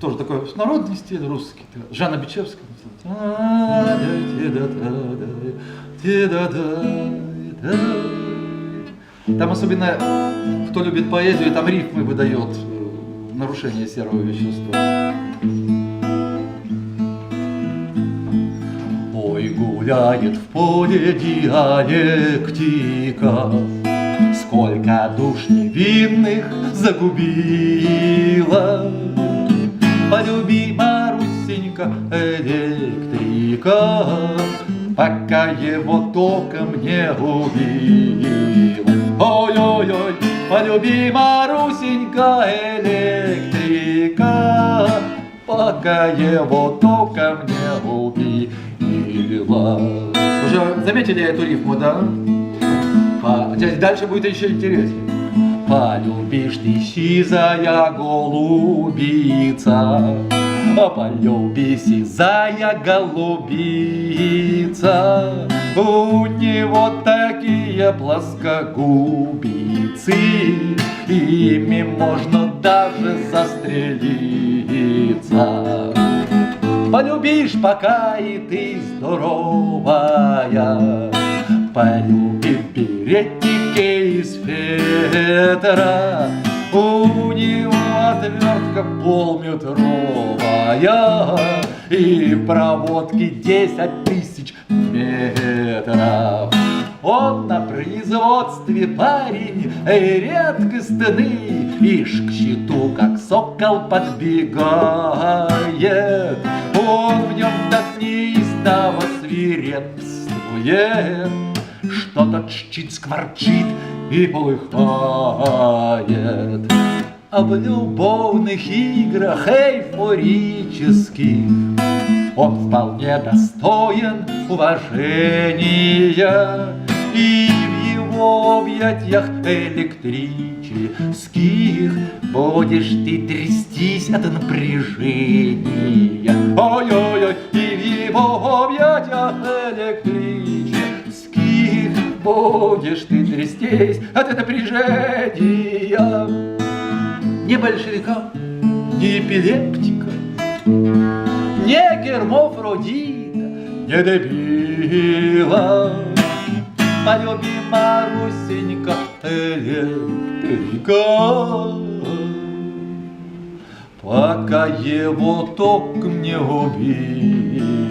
тоже такой народный стиль русский. Жанна Бичевская. Там особенно, кто любит поэзию, там рифмы выдает нарушение серого вещества. Ой, гуляет в поле диалектика, Сколько душ невинных загубила. Полюби, Марусенька, электрика, Пока его током не убила. Ой-ой-ой, полюби, Марусенька, электрика, Пока его током не убила. Уже заметили эту рифму, да? А дальше будет еще интереснее. Полюбишь ты сизая голубица, а полюби сизая голубица. У него такие плоскогубицы, ими можно даже застрелиться. Полюбишь, пока и ты здоровая, Полюби беретики из фетра, У него отвертка полметровая И проводки десять тысяч метров. Он на производстве парень редкостный, Ишь к щиту, как сокол подбегает. Он в нем так неистово свирепствует, Что тот щит скворчит и полыхает. В любовных играх эйфорических Он вполне достоин уважения И в его объятиях электрических Будешь ты трястись от напряжения Ой-ой-ой, и в его объятиях электрических Будешь ты трястись от напряжения Ни большевика, ни эпилептика не гермофродита, не дебила. Полюби, Марусенька, электрика, Пока его током не убила.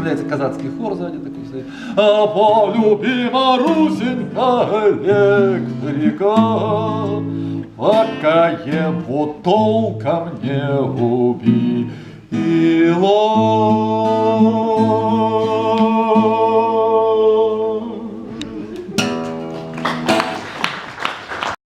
Представляется казацкий хор сзади такой стоит. А полюби, Марусенька, электрика, Пока его толком не убила.